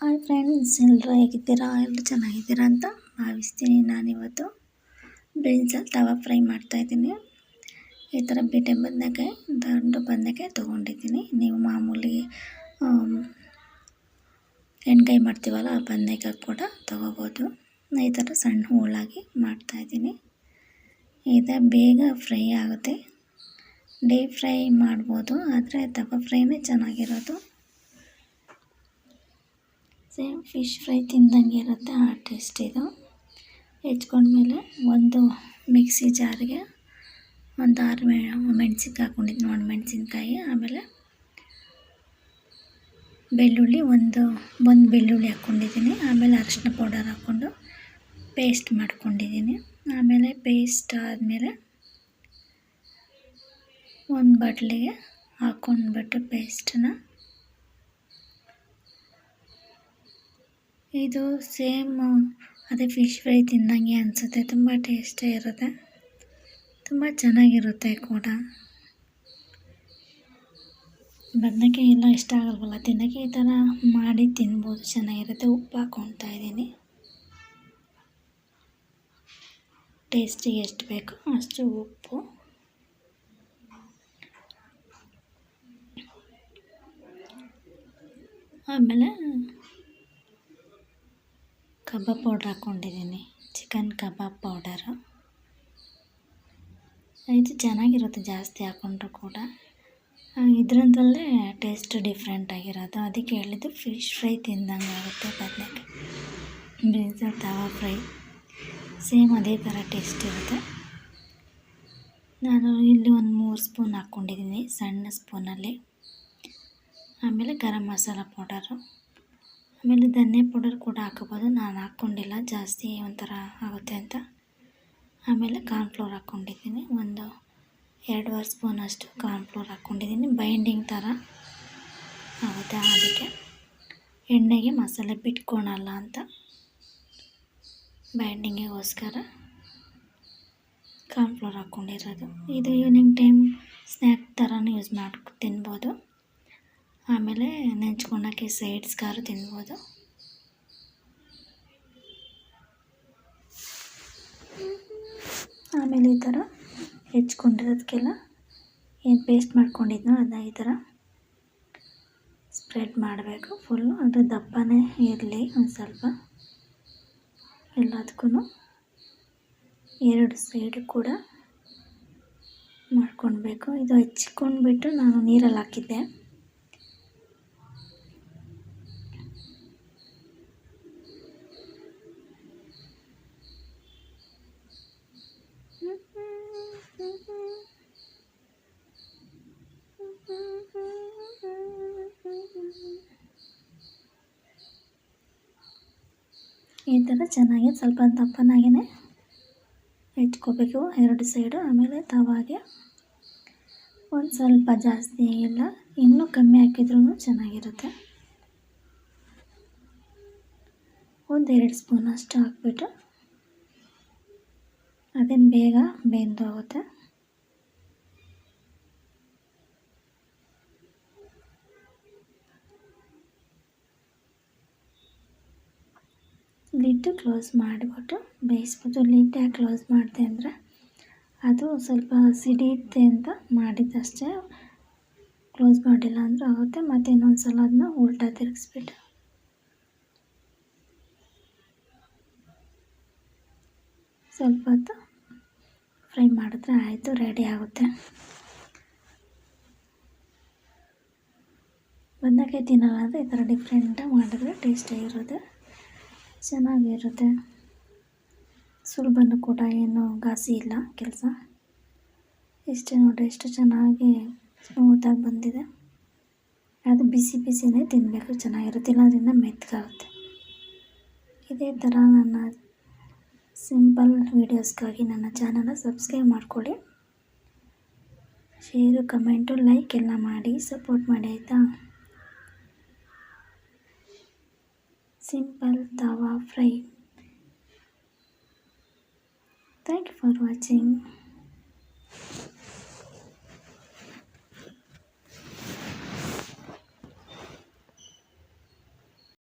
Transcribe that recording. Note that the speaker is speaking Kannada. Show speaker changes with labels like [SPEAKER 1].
[SPEAKER 1] ಹಾಯ್ ಫ್ರೆಂಡ್ಸ್ ಎಲ್ಲರೂ ಹೇಗಿದ್ದೀರಾ? ಎಲ್ಲರೂ ಚೆನ್ನಾಗಿದ್ದೀರಾ ಅಂತ ಭಾವಿಸ್ತೀನಿ. ನಾನಿವತ್ತು ಬ್ರಿನ್ಸಲ್ಲಿ ತವಾ ಫ್ರೈ ಮಾಡ್ತಾಯಿದ್ದೀನಿ ಈ ಥರ ಬೀಟೆ ಬದನೆಕಾಯಿ ದೊಡ್ಡ ಬದನೆಕಾಯಿ ತೊಗೊಂಡಿದ್ದೀನಿ. ನೀವು ಮಾಮೂಲಿ ಎಣ್ಗಾಯಿ ಮಾಡ್ತೀವಲ್ಲ, ಆ ಬದನೆಕಾಯಿ ಕೂಡ ತೊಗೋಬೋದು. ಈ ಥರ ಸಣ್ಣ ಹೋಳಾಗಿ ಮಾಡ್ತಾಯಿದ್ದೀನಿ ಇದು ಬೇಗ ಫ್ರೈ ಆಗುತ್ತೆ. ಡೀಪ್ ಫ್ರೈ ಮಾಡ್ಬೋದು, ಆದರೆ ತವಾ ಫ್ರೈನೇ ಚೆನ್ನಾಗಿರೋದು. ಸೇಮ್ ಫಿಶ್ ಫ್ರೈ ತಿಂದಂಗೆ ಇರುತ್ತೆ ಆ ಟೇಸ್ಟ್ ಇದು. ಹೆಚ್ಕೊಂಡ್ಮೇಲೆ ಒಂದು ಮಿಕ್ಸಿ ಜಾರಿಗೆ ಒಂದು ಆರು ಮೆ, ಮೆಣಸಿನ್ಕಾಯಿ ಹಾಕ್ಕೊಂಡಿದ್ದೀನಿ ಒಂದು ಮೆಣಸಿನ್ಕಾಯಿ. ಆಮೇಲೆ ಬೆಳ್ಳುಳ್ಳಿ ಒಂದು ಒಂದು ಬೆಳ್ಳುಳ್ಳಿ ಹಾಕ್ಕೊಂಡಿದ್ದೀನಿ. ಆಮೇಲೆ ಅರಿಶಿನ ಪೌಡರ್ ಹಾಕ್ಕೊಂಡು ಪೇಸ್ಟ್ ಮಾಡ್ಕೊಂಡಿದ್ದೀನಿ. ಆಮೇಲೆ ಪೇಸ್ಟ್ ಆದಮೇಲೆ ಒಂದು ಬಟ್ಲಿಗೆ ಹಾಕ್ಕೊಂಡ್ಬಿಟ್ಟು ಪೇಸ್ಟನ್ನ ಇದು ಸೇಮ್, ಅದೇ ಫಿಶ್ ಫ್ರೈ ತಿಂದಂಗೆ ಅನಿಸುತ್ತೆ. ತುಂಬ ಟೇಸ್ಟೇ ಇರುತ್ತೆ. ತುಂಬ ಚೆನ್ನಾಗಿರುತ್ತೆ ಕೂಡ. ಬದನೆಕಾಯಿ ಎಲ್ಲ ಇಷ್ಟ ಆಗಲ್ವಲ್ಲ? ತಿನ್ನೋಕ್ಕೆ ಈ ಥರ ಮಾಡಿ ತಿನ್ಬೋದು. ಚೆನ್ನಾಗಿರುತ್ತೆ. ಉಪ್ಪು ಹಾಕ್ಕೊತಾ ಇದ್ದೀನಿ. ಟೇಸ್ಟಿಗೆ ಎಷ್ಟು ಬೇಕು ಅಷ್ಟು ಉಪ್ಪು. ಆಮೇಲೆ ಕಬಾಬ್ ಪೌಡ್ರ್ ಹಾಕ್ಕೊಂಡಿದ್ದೀನಿ. Chicken kebab powder. ಇದು ಚೆನ್ನಾಗಿರುತ್ತೆ ಜಾಸ್ತಿ ಹಾಕ್ಕೊಂಡ್ರು ಕೂಡ. ಇದ್ರಂತಲ್ಲೇ ಟೇಸ್ಟ್ ಡಿಫ್ರೆಂಟ್ ಆಗಿರೋದು. ಅದಕ್ಕೆ ಹೇಳಿದ್ದು ಫಿಶ್ ಫ್ರೈ ತಿಂದಂಗೆ ಆಗುತ್ತೆ ಬದನೆಕಾಯಿ. ಬ್ರಿನ್ಸಲ್ ತವಾ ಫ್ರೈ. ಸೇಮ್ ಅದೇ ಥರ ಟೇಸ್ಟ್ ಇರುತ್ತೆ. ನಾನು ಇಲ್ಲಿ ಒಂದು ಮೂರು ಸ್ಪೂನ್ ಹಾಕ್ಕೊಂಡಿದ್ದೀನಿ ಸಣ್ಣ ಸ್ಪೂನಲ್ಲಿ. ಆಮೇಲೆ ಗರಂ ಮಸಾಲ ಪೌಡರು. ಆಮೇಲೆ ಧನ್ಯ ಪೌಡರ್ ಕೂಡ ಹಾಕೋಬೋದು. ನಾನು ಹಾಕ್ಕೊಂಡಿಲ್ಲ. ಜಾಸ್ತಿ ಒಂಥರ ಆಗುತ್ತೆ ಅಂತ. ಆಮೇಲೆ ಕಾರ್ನ್ಫ್ಲೋರ್ ಹಾಕ್ಕೊಂಡಿದ್ದೀನಿ. ಒಂದು ಎರಡುವರೆ ಸ್ಪೂನ್ ಅಷ್ಟು ಕಾರ್ನ್ಫ್ಲೋರ್ ಹಾಕ್ಕೊಂಡಿದ್ದೀನಿ. ಬೈಂಡಿಂಗ್ ಥರ ಆಗುತ್ತೆ ಅದಕ್ಕೆ. ಎಣ್ಣೆಗೆ ಮಸಾಲೆ ಬಿಟ್ಕೊಳಲ್ಲ ಅಂತ. ಬೈಂಡಿಂಗಿಗೋಸ್ಕರ ಕಾರ್ನ್ಫ್ಲೋರ್ ಹಾಕ್ಕೊಂಡಿರೋದು. ಇದು ಈವ್ನಿಂಗ್ ಟೈಮ್ ಸ್ನ್ಯಾಕ್ ಥರನೂ ಯೂಸ್ ಮಾಡಿ ತಿನ್ಬೋದು. ಆಮೇಲೆ ನೆಂಚ್ಕೊಳಕ್ಕೆ ಸೈಡ್ಸ್ಗಾರು ತಿನ್ಬೋದು. ಆಮೇಲೆ ಈ ಥರ ಹೆಚ್ಕೊಂಡಿರೋದಕ್ಕೆಲ್ಲ ಏನು ಪೇಸ್ಟ್ ಮಾಡ್ಕೊಂಡಿದ್ನೋ ಅದನ್ನ ಈ ಥರ ಸ್ಪ್ರೆಡ್ ಮಾಡಬೇಕು ಫುಲ್ಲು ಅದು ದಪ್ಪನೇ ಇರಲಿ ಒಂದು ಸ್ವಲ್ಪ. ಎಲ್ಲದಕ್ಕೂ ಎರಡು ಸೈಡ್ ಕೂಡ ಮಾಡ್ಕೊಳ್ಬೇಕು ಇದು ಹೆಚ್ಕೊಂಡ್ಬಿಟ್ಟು ನಾನು ನೀರಲ್ಲಿ ಹಾಕಿದ್ದೆ. ಈ ಥರ ಚೆನ್ನಾಗಿ ಸ್ವಲ್ಪ ದಪ್ಪನಾಗೇ ಇಟ್ಕೋಬೇಕು ಎರಡು ಸೈಡು, ಆಮೇಲೆ ತವಾಗೆ ಒಂದು ಸ್ವಲ್ಪ ಜಾಸ್ತಿ ಇಲ್ಲ ಇನ್ನೂ ಕಮ್ಮಿ ಹಾಕಿದ್ರೂ ಚೆನ್ನಾಗಿರುತ್ತೆ. ಒಂದು ಎರಡು ಸ್ಪೂನ್ ಅಷ್ಟು ಹಾಕ್ಬಿಟ್ಟು, ಅದೇನು ಬೇಗ ಬೆಂದೋಗುತ್ತೆ. ಲಿಡ್ಡು ಕ್ಲೋಸ್ ಮಾಡಿಬಿಟ್ಟು ಬೇಯಿಸ್ಬೋದು ಲಿಡ್ ಯಾಕೆ ಕ್ಲೋಸ್ ಮಾಡಿದೆ ಅಂದರೆ ಅದು ಸ್ವಲ್ಪ ಸಿಡಿಯುತ್ತೆ ಅಂತ ಮಾಡಿದ್ದಷ್ಟೇ. ಕ್ಲೋಸ್ ಮಾಡಿಲ್ಲ ಅಂದರೆ ಆಗುತ್ತೆ. ಮತ್ತು ಇನ್ನೊಂದು ಸಲ ಅದನ್ನ ಉಲ್ಟಾ ತಿರುಗಿಸ್ಬಿಟ್ಟು. ಸ್ವಲ್ಪ ಹೊತ್ತು ಫ್ರೈ ಮಾಡಿದ್ರೆ ಆಯಿತು, ರೆಡಿ ಆಗುತ್ತೆ. ಬದನೆಕಾಯಿ ತಿನ್ನಲ್ಲ ಅಂದರೆ ಈ ಥರ ಡಿಫ್ರೆಂಟಾಗಿ ಮಾಡಿದ್ರೆ ಟೇಸ್ಟಿಯಾಗಿರುತ್ತೆ ಚೆನ್ನಾಗಿರುತ್ತೆ. ಸುಲಭನೂ ಕೂಡ ಏನು ಘಾಸಿ ಇಲ್ಲ ಕೆಲಸ. ಇಷ್ಟೇ ನೋಡಿ ಎಷ್ಟು ಚೆನ್ನಾಗಿ ಸ್ಮೂತಾಗಿ ಬಂದಿದೆ. ಅದು ಬಿಸಿ ಬಿಸಿನೇ ತಿನ್ನಬೇಕು ಚೆನ್ನಾಗಿರುತ್ತೆ. ಇಲ್ಲದ್ರಿಂದ ಮೆತ್ತಗಾಗುತ್ತೆ ಇದೇ ಥರ ನನ್ನ ಸಿಂಪಲ್ ವೀಡಿಯೋಸ್ಗಾಗಿ ನನ್ನ ಚಾನಲ್ನ ಸಬ್ಸ್ಕ್ರೈಬ್ ಮಾಡಿಕೊಳ್ಳಿ. ಶೇರು, ಕಮೆಂಟು, ಲೈಕ್ ಎಲ್ಲ ಮಾಡಿ, ಸಪೋರ್ಟ್ ಮಾಡಿ, ಆಯಿತಾ? Simple tawa fry. Thank you for watching.